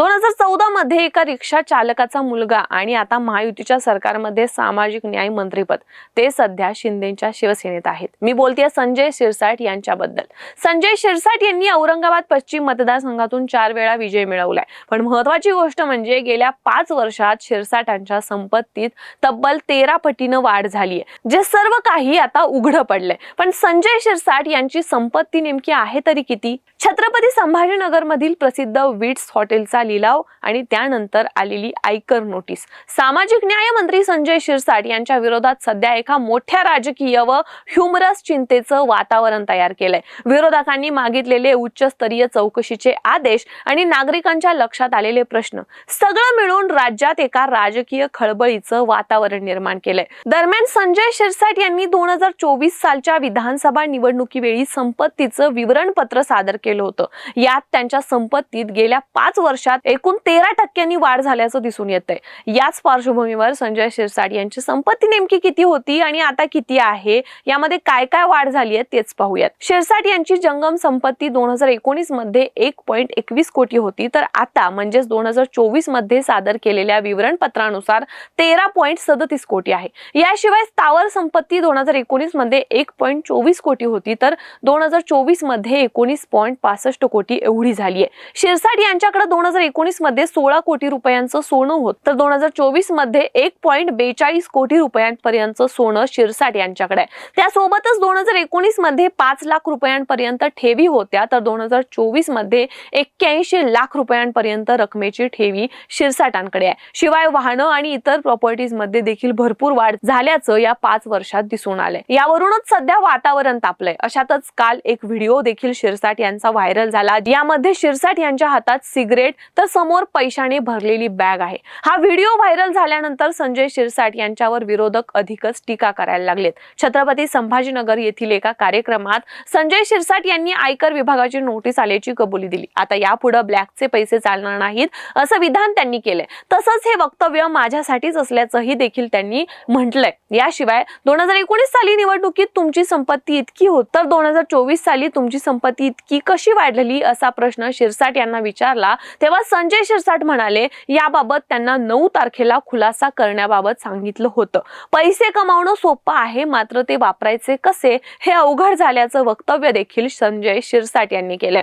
दोन हजार चौदा मध्ये एका रिक्षा चालकाचा मुलगा आणि आता महायुतीच्या सरकारमध्ये सामाजिक न्याय मंत्रीपद ते सध्या शिंदेच्या शिवसेनेत आहेत. मी बोलतेय संजय शिरसाट यांच्याबद्दल. संजय शिरसाट यांनी औरंगाबाद पश्चिम मतदारसंघातून चार वेळा विजय मिळवलाय. पण महत्वाची गोष्ट म्हणजे गेल्या पाच वर्षात शिरसाटांच्या संपत्तीत तब्बल तेरा पटीनं वाढ झालीय जे सर्व काही आता उघडं पडलंय. पण संजय शिरसाट यांची संपत्ती नेमकी आहे तरी किती? छत्रपती संभाजीनगर मधील प्रसिद्ध विट्स हॉटेलचा लिलाव आणि त्यानंतर आलेली आयकर नोटीस. सामाजिक न्याय मंत्री संजय शिरसाट यांच्या विरोधात सध्या एका मोठ्या राजकीय व ह्युमरस चिंतेचं वातावरण तयार केलंय. विरोधकांनी मागितलेले उच्चस्तरीय चौकशीचे आदेश आणि नागरिकांच्या लक्षात आलेले प्रश्न सगळं मिळून राज्यात एका राजकीय खळबळीचं वातावरण निर्माण केलंय. दरम्यान संजय शिरसाट यांनी दोन हजार चोवीस सालच्या विधानसभा निवडणुकीवेळी संपत्तीचं विवरणपत्र सादर केलं होतं. यात त्यांच्या संपत्तीत गेल्या पाच वर्षात एकूण तेरा टक्क्यांनी वाढ झाल्याचं दिसून येत आहे याच पार्श्वभूमीवर संजय शिरसाट यांची संपत्ती नेमकी किती होती आणि आता किती आहे? यामध्ये काय काय वाढ झाली आहे तेच पाहूयात. शिरसाट यांची जंगम संपत्ती दोन हजार एकोणीसमध्ये एक पॉईंट एकवीस कोटी होती. तर आता म्हणजेच दोन हजार चोवीसमध्ये सादर केलेल्या विवरणपत्रानुसार तेरा पॉईंट सदतीस कोटी आहे. याशिवाय स्थावर संपत्ती दोन हजार एकोणीसमध्ये एक पॉईंट चोवीस कोटी होती. तर दोन हजार चोवीसमध्ये एकोणीस पॉईंट पासष्ट कोटी एवढी झाली आहे. शिरसाट यांच्याकडे दोन हजार एकोणीसमध्ये सोळा कोटी रुपयांचं सोनं होत. तर दोन हजार चोवीसमध्ये एक पॉईंट बेचाळीस कोटी रुपयांपर्यंत सोनं शिरसाट यांच्याकडे आहे. त्यासोबतच दोन हजार एकोणीसमध्ये पाच लाख रुपयांपर्यंत ठेवी होत्या. तर दोन हजार चोवीसमध्ये एक्क्याऐंशी लाख रुपयांपर्यंत रकमेची ठेवी शिरसाटांकडे आहे. शिवाय वाहनं आणि इतर प्रॉपर्टीजमध्ये देखील भरपूर वाढ झाल्याचं या पाच वर्षात दिसून आलंय. यावरूनच सध्या वातावरण तापलंय. अशातच काल एक व्हिडिओ देखील शिरसाट यांचा व्हायरल झाला. यामध्ये शिरसाट यांच्या हातात सिगरेट तर समोर पैशाने भरलेली बॅग आहे. हा व्हिडिओ व्हायरल झाल्यानंतर संजय शिरसाट यांच्यावर विरोधक अधिकच टीका करायला लागलेत. छत्रपती संभाजीनगर येथील एका कार्यक्रमात संजय शिरसाट यांनी आयकर विभागाची नोटीस आल्याची कबुली दिली. आता यापुढे ब्लॅकचे पैसे चालणार नाहीत असं विधान त्यांनी केलंय. तसंच हे वक्तव्य माझ्यासाठीच असल्याचंही देखील त्यांनी म्हटलंय. याशिवाय दोन हजार एकोणीस साली निवडणुकीत तुमची संपत्ती इतकी होत तर दोन हजार चोवीस साली तुमची संपत्ती इतकी कशी वाढलेली असा प्रश्न शिरसाट यांना विचारला तेव्हा संजय शिरसाट म्हणाले याबाबत त्यांना नऊ तारखेला खुलासा करण्याबाबत सांगितलं होतं. पैसे कमावणं सोपं आहे मात्र ते वापरायचे कसे? हे अवघड झाल्याचं वक्तव्य देखील संजय शिरसाट यांनी केलंय.